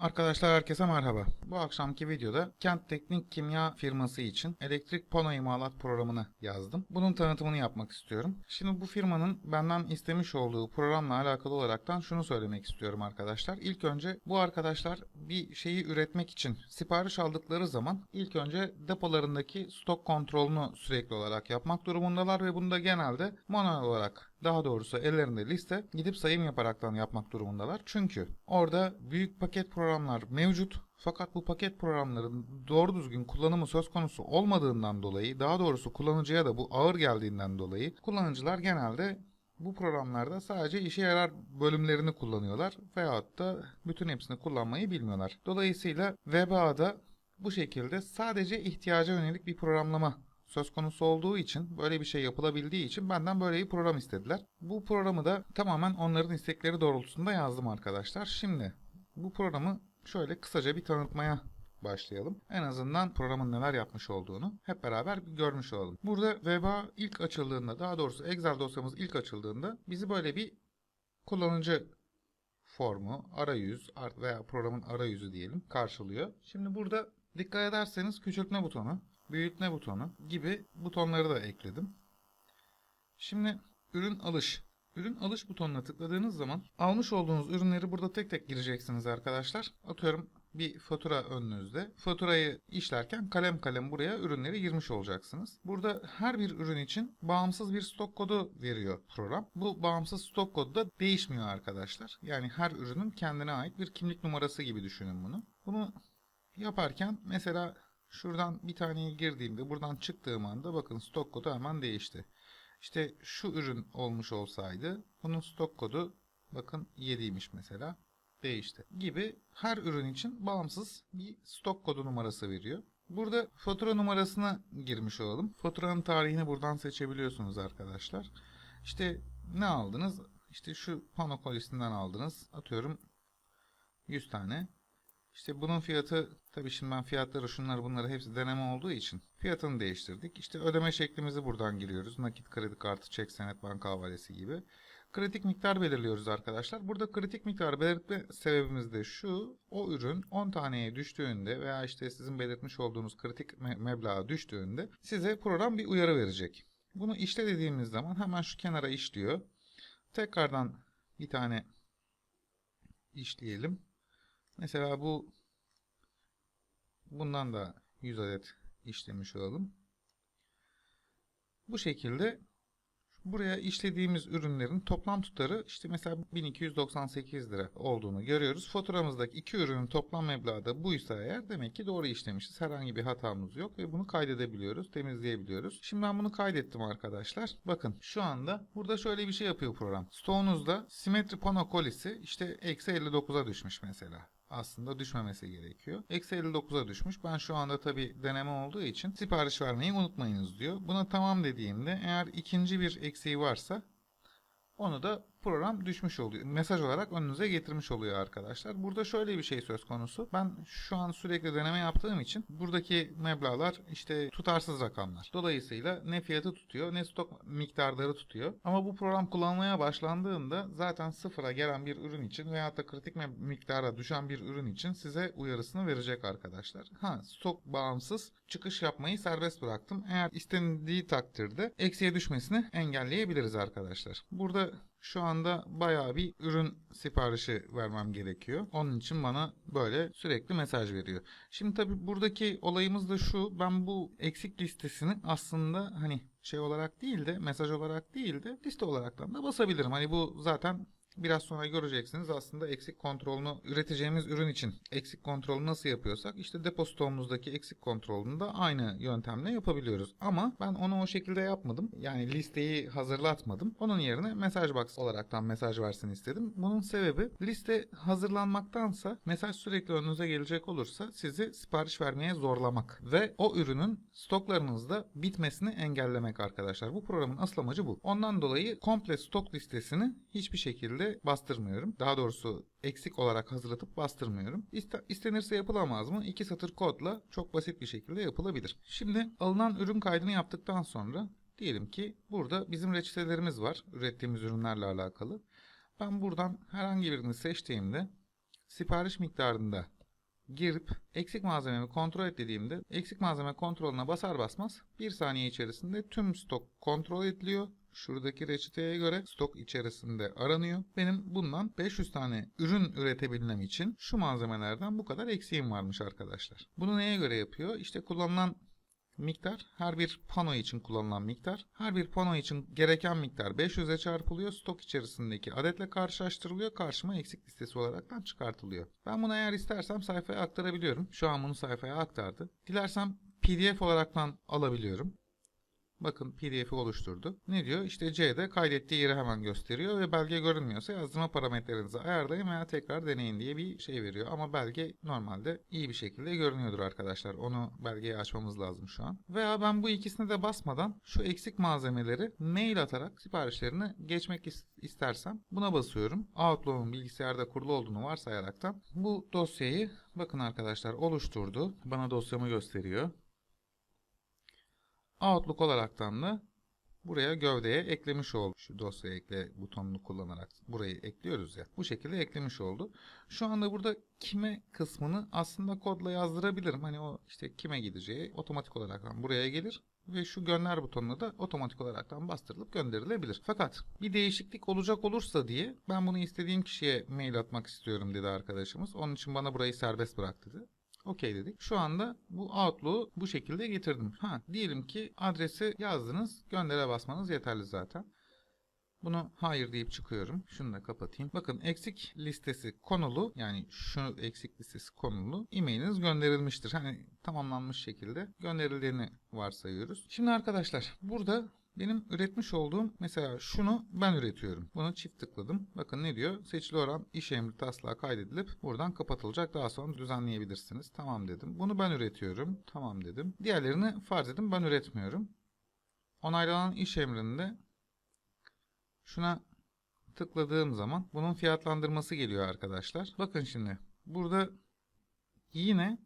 Arkadaşlar herkese merhaba. Bu akşamki videoda Kent Teknik Kimya firması için elektrik pano imalat programını yazdım. Bunun tanıtımını yapmak istiyorum. Şimdi bu firmanın benden istemiş olduğu programla alakalı olaraktan şunu söylemek istiyorum arkadaşlar. İlk önce bu arkadaşlar bir şeyi üretmek için sipariş aldıkları zaman ilk önce depolarındaki stok kontrolünü sürekli olarak yapmak durumundalar ve bunu da genelde manuel olarak daha doğrusu ellerinde liste gidip sayım yaparaktan yapmak durumundalar. Çünkü orada büyük paket programlar mevcut. Fakat bu paket programların doğru düzgün kullanımı söz konusu olmadığından dolayı, daha doğrusu kullanıcıya da bu ağır geldiğinden dolayı kullanıcılar genelde bu programlarda sadece işe yarar bölümlerini kullanıyorlar veyahut da bütün hepsini kullanmayı bilmiyorlar. Dolayısıyla VBA'da bu şekilde sadece ihtiyaca yönelik bir programlama söz konusu olduğu için böyle bir şey yapılabildiği için benden böyle bir program istediler. Bu programı da tamamen onların istekleri doğrultusunda yazdım arkadaşlar. Şimdi bu programı şöyle kısaca bir tanıtmaya başlayalım. En azından programın neler yapmış olduğunu hep beraber bir görmüş olalım. Burada VBA ilk açıldığında daha doğrusu Excel dosyamız ilk açıldığında bizi böyle bir kullanıcı formu, arayüz veya programın arayüzü diyelim karşılıyor. Şimdi burada dikkat ederseniz küçültme butonu, büyütme butonu gibi butonları da ekledim. Şimdi ürün alış. Ürün alış butonuna tıkladığınız zaman almış olduğunuz ürünleri burada tek tek gireceksiniz arkadaşlar. Atıyorum bir fatura önünüzde. Faturayı işlerken kalem kalem buraya ürünleri girmiş olacaksınız. Burada her bir ürün için bağımsız bir stok kodu veriyor program. Bu bağımsız stok kodu da değişmiyor arkadaşlar. Yani her ürünün kendine ait bir kimlik numarası gibi düşünün bunu. Bunu yaparken mesela şuradan bir taneyi girdiğimde buradan çıktığım anda bakın stok kodu hemen değişti. İşte şu ürün olmuş olsaydı bunun stok kodu bakın 7'ymiş mesela değişti gibi her ürün için bağımsız bir stok kodu numarası veriyor. Burada fatura numarasına girmiş olalım. Faturanın tarihini buradan seçebiliyorsunuz arkadaşlar. İşte ne aldınız? İşte şu pano kolisinden aldınız. Atıyorum 100 tane. İşte bunun fiyatı tabii şimdi ben fiyatları şunları bunları hepsi deneme olduğu için fiyatını değiştirdik. İşte ödeme şeklimizi buradan giriyoruz. Nakit kredi kartı, çek, senet, banka havalesi gibi. Kritik miktar belirliyoruz arkadaşlar. Burada kritik miktar belirtme sebebimiz de şu. O ürün 10 taneye düştüğünde veya işte sizin belirtmiş olduğunuz kritik me- meblağa düştüğünde size program bir uyarı verecek. Bunu işle dediğimiz zaman hemen şu kenara işliyor. Tekrardan bir tane işleyelim. Mesela bu bundan da 100 adet işlemiş olalım. Bu şekilde buraya işlediğimiz ürünlerin toplam tutarı işte mesela 1298 lira olduğunu görüyoruz. Faturamızdaki iki ürünün toplam meblağı da buysa eğer demek ki doğru işlemişiz. Herhangi bir hatamız yok ve bunu kaydedebiliyoruz, temizleyebiliyoruz. Şimdi ben bunu kaydettim arkadaşlar. Bakın şu anda burada şöyle bir şey yapıyor program. Stoğunuzda simetri pano kolisi işte eksi 59'a düşmüş mesela aslında düşmemesi gerekiyor. Eksi 59'a düşmüş. Ben şu anda tabi deneme olduğu için sipariş vermeyi unutmayınız diyor. Buna tamam dediğimde eğer ikinci bir eksiği varsa onu da program düşmüş oluyor. Mesaj olarak önünüze getirmiş oluyor arkadaşlar. Burada şöyle bir şey söz konusu. Ben şu an sürekli deneme yaptığım için buradaki meblağlar işte tutarsız rakamlar. Dolayısıyla ne fiyatı tutuyor ne stok miktarları tutuyor. Ama bu program kullanmaya başlandığında zaten sıfıra gelen bir ürün için veyahut da kritik miktara düşen bir ürün için size uyarısını verecek arkadaşlar. Ha stok bağımsız çıkış yapmayı serbest bıraktım. Eğer istendiği takdirde eksiye düşmesini engelleyebiliriz arkadaşlar. Burada şu anda bayağı bir ürün siparişi vermem gerekiyor. Onun için bana böyle sürekli mesaj veriyor. Şimdi tabi buradaki olayımız da şu. Ben bu eksik listesini aslında hani şey olarak değil de mesaj olarak değil de liste olaraktan da basabilirim. Hani bu zaten Biraz sonra göreceksiniz aslında eksik kontrolünü üreteceğimiz ürün için eksik kontrolü nasıl yapıyorsak işte depo stoğumuzdaki eksik kontrolünü de aynı yöntemle yapabiliyoruz. Ama ben onu o şekilde yapmadım. Yani listeyi hazırlatmadım. Onun yerine mesaj box olaraktan mesaj versin istedim. Bunun sebebi liste hazırlanmaktansa mesaj sürekli önünüze gelecek olursa sizi sipariş vermeye zorlamak ve o ürünün stoklarınızda bitmesini engellemek arkadaşlar. Bu programın asıl amacı bu. Ondan dolayı komple stok listesini hiçbir şekilde bastırmıyorum. Daha doğrusu eksik olarak hazırlatıp bastırmıyorum. İste- istenirse yapılamaz mı? İki satır kodla çok basit bir şekilde yapılabilir. Şimdi alınan ürün kaydını yaptıktan sonra diyelim ki burada bizim reçetelerimiz var. Ürettiğimiz ürünlerle alakalı. Ben buradan herhangi birini seçtiğimde sipariş miktarında girip eksik malzememi kontrol et dediğimde eksik malzeme kontrolüne basar basmaz 1 saniye içerisinde tüm stok kontrol ediliyor. Şuradaki reçeteye göre stok içerisinde aranıyor. Benim bundan 500 tane ürün üretebilmem için şu malzemelerden bu kadar eksiğim varmış arkadaşlar. Bunu neye göre yapıyor? İşte kullanılan miktar her bir pano için kullanılan miktar. Her bir pano için gereken miktar 500'e çarpılıyor. Stok içerisindeki adetle karşılaştırılıyor. Karşıma eksik listesi olaraktan çıkartılıyor. Ben bunu eğer istersem sayfaya aktarabiliyorum. Şu an bunu sayfaya aktardı. Dilersem PDF olaraktan alabiliyorum. Bakın PDF'i oluşturdu. Ne diyor? İşte C'de kaydettiği yeri hemen gösteriyor ve belge görünmüyorsa yazdırma parametrelerinizi ayarlayın veya tekrar deneyin diye bir şey veriyor. Ama belge normalde iyi bir şekilde görünüyordur arkadaşlar. Onu belgeyi açmamız lazım şu an. Veya ben bu ikisine de basmadan şu eksik malzemeleri mail atarak siparişlerini geçmek is- istersem buna basıyorum. Outlook'un bilgisayarda kurulu olduğunu varsayaraktan bu dosyayı bakın arkadaşlar oluşturdu. Bana dosyamı gösteriyor. Outlook olaraktan da buraya gövdeye eklemiş oldu. Şu dosya ekle butonunu kullanarak burayı ekliyoruz ya. Bu şekilde eklemiş oldu. Şu anda burada kime kısmını aslında kodla yazdırabilirim. Hani o işte kime gideceği otomatik olaraktan buraya gelir ve şu gönder butonuna da otomatik olaraktan bastırılıp gönderilebilir. Fakat bir değişiklik olacak olursa diye ben bunu istediğim kişiye mail atmak istiyorum dedi arkadaşımız. Onun için bana burayı serbest bırak dedi. Okey dedik. Şu anda bu Outlook'u bu şekilde getirdim. Ha diyelim ki adresi yazdınız. Göndere basmanız yeterli zaten. Bunu hayır deyip çıkıyorum. Şunu da kapatayım. Bakın eksik listesi konulu yani şu eksik listesi konulu e-mailiniz gönderilmiştir. Hani tamamlanmış şekilde gönderildiğini varsayıyoruz. Şimdi arkadaşlar burada benim üretmiş olduğum mesela şunu ben üretiyorum. Bunu çift tıkladım. Bakın ne diyor? Seçili oran iş emri taslağı kaydedilip buradan kapatılacak. Daha sonra düzenleyebilirsiniz. Tamam dedim. Bunu ben üretiyorum. Tamam dedim. Diğerlerini farz edin ben üretmiyorum. Onaylanan iş emrinde şuna tıkladığım zaman bunun fiyatlandırması geliyor arkadaşlar. Bakın şimdi burada yine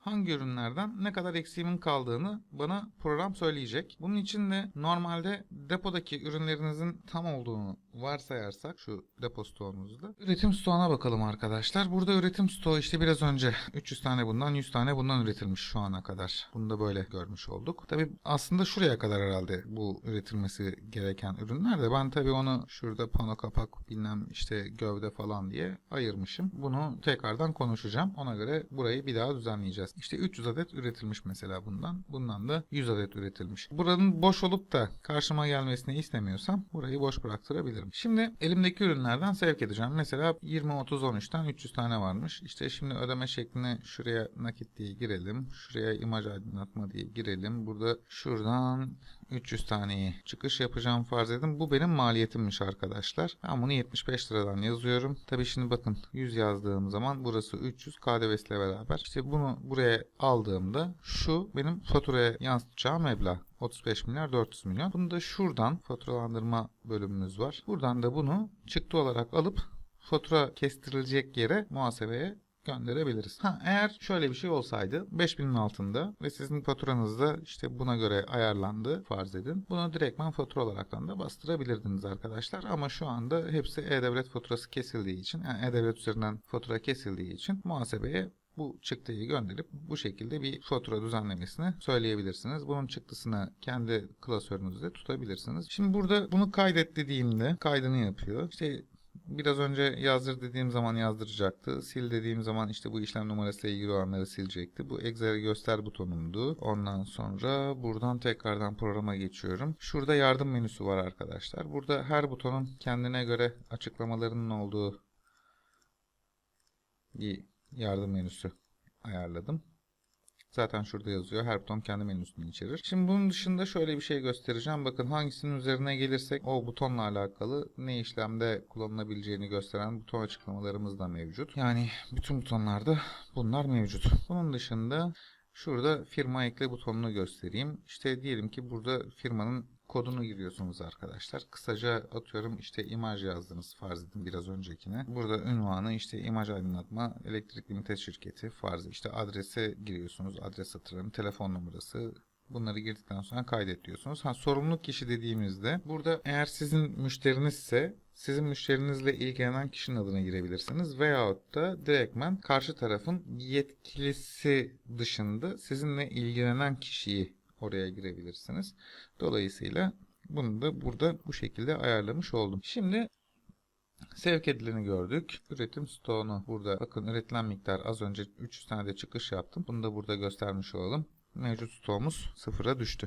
hangi ürünlerden ne kadar eksiğimin kaldığını bana program söyleyecek. Bunun için de normalde depodaki ürünlerinizin tam olduğunu varsayarsak şu depo stoğumuzda üretim stoğuna bakalım arkadaşlar. Burada üretim stoğu işte biraz önce 300 tane bundan 100 tane bundan üretilmiş şu ana kadar. Bunu da böyle görmüş olduk. Tabi aslında şuraya kadar herhalde bu üretilmesi gereken ürünler de ben tabi onu şurada pano kapak bilmem işte gövde falan diye ayırmışım. Bunu tekrardan konuşacağım. Ona göre burayı bir daha düzenleyeceğiz. İşte 300 adet üretilmiş mesela bundan. Bundan da 100 adet üretilmiş. Buranın boş olup da karşıma gelmesini istemiyorsam burayı boş bıraktırabilirim. Şimdi elimdeki ürünlerden sevk edeceğim. Mesela 20 30 13'ten 300 tane varmış. İşte şimdi ödeme şekline şuraya nakit diye girelim. Şuraya imaj aydınlatma diye girelim. Burada şuradan 300 taneyi çıkış yapacağım farz edin. Bu benim maliyetimmiş arkadaşlar. Ben bunu 75 liradan yazıyorum. Tabi şimdi bakın 100 yazdığım zaman burası 300 KDV'siyle beraber. İşte bunu buraya aldığımda şu benim faturaya yansıtacağım meblağ. 35 milyar 400 milyon. Bunu da şuradan faturalandırma bölümümüz var. Buradan da bunu çıktı olarak alıp fatura kestirilecek yere muhasebeye gönderebiliriz. Ha eğer şöyle bir şey olsaydı 5000'in altında ve sizin faturanızda işte buna göre ayarlandı farz edin. Bunu direktman fatura olaraktan da bastırabilirdiniz arkadaşlar. Ama şu anda hepsi e-devlet faturası kesildiği için yani e-devlet üzerinden fatura kesildiği için muhasebeye bu çıktıyı gönderip bu şekilde bir fatura düzenlemesini söyleyebilirsiniz. Bunun çıktısını kendi klasörünüzde tutabilirsiniz. Şimdi burada bunu kaydet dediğimde kaydını yapıyor. İşte Biraz önce yazdır dediğim zaman yazdıracaktı. Sil dediğim zaman işte bu işlem numarasıyla ilgili olanları silecekti. Bu Excel'e göster butonumdu. Ondan sonra buradan tekrardan programa geçiyorum. Şurada yardım menüsü var arkadaşlar. Burada her butonun kendine göre açıklamalarının olduğu bir yardım menüsü ayarladım. Zaten şurada yazıyor. Her buton kendi menüsünü içerir. Şimdi bunun dışında şöyle bir şey göstereceğim. Bakın hangisinin üzerine gelirsek o butonla alakalı ne işlemde kullanılabileceğini gösteren buton açıklamalarımız da mevcut. Yani bütün butonlarda bunlar mevcut. Bunun dışında şurada firma ekle butonunu göstereyim. İşte diyelim ki burada firmanın kodunu giriyorsunuz arkadaşlar. Kısaca atıyorum işte imaj yazdınız farz edin biraz öncekine. Burada ünvanı işte imaj aydınlatma elektrik limited şirketi farz işte adrese giriyorsunuz. Adres hatırlarım, telefon numarası Bunları girdikten sonra kaydet diyorsunuz. Ha, sorumluluk kişi dediğimizde burada eğer sizin müşterinizse sizin müşterinizle ilgilenen kişinin adını girebilirsiniz. Veyahut da direktmen karşı tarafın yetkilisi dışında sizinle ilgilenen kişiyi oraya girebilirsiniz. Dolayısıyla bunu da burada bu şekilde ayarlamış oldum. Şimdi Sevk edileni gördük. Üretim stoğunu burada bakın üretilen miktar az önce 300 tane de çıkış yaptım. Bunu da burada göstermiş olalım. Mevcut stoğumuz sıfıra düştü.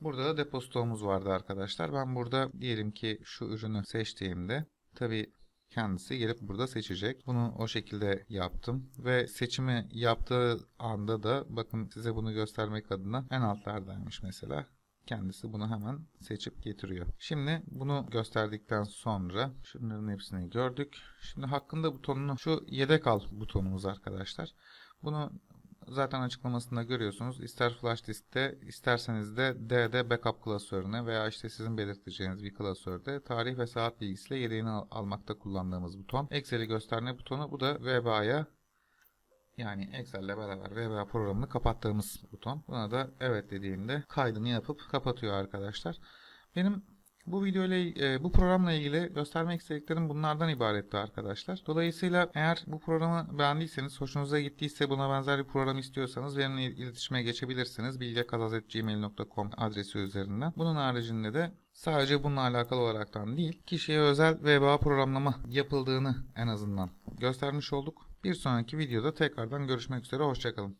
Burada da depo stoğumuz vardı arkadaşlar. Ben burada diyelim ki şu ürünü seçtiğimde tabi kendisi gelip burada seçecek. Bunu o şekilde yaptım ve seçimi yaptığı anda da bakın size bunu göstermek adına en altlardaymış mesela kendisi bunu hemen seçip getiriyor. Şimdi bunu gösterdikten sonra şunların hepsini gördük. Şimdi hakkında butonunu şu yedek al butonumuz arkadaşlar. Bunu zaten açıklamasında görüyorsunuz. İster flash diskte isterseniz de D'de backup klasörüne veya işte sizin belirteceğiniz bir klasörde tarih ve saat bilgisiyle yedeğini al- almakta kullandığımız buton. Excel'i gösterme butonu. Bu da VBA'ya yani Excel ile beraber VBA programını kapattığımız buton. Buna da evet dediğimde kaydını yapıp kapatıyor arkadaşlar. Benim bu video ile bu programla ilgili göstermek istediklerim bunlardan ibaretti arkadaşlar. Dolayısıyla eğer bu programı beğendiyseniz, hoşunuza gittiyse buna benzer bir program istiyorsanız benimle il- iletişime geçebilirsiniz. bilgekazaz.gmail.com adresi üzerinden. Bunun haricinde de sadece bununla alakalı olaraktan değil, kişiye özel VBA programlama yapıldığını en azından göstermiş olduk. Bir sonraki videoda tekrardan görüşmek üzere. Hoşçakalın.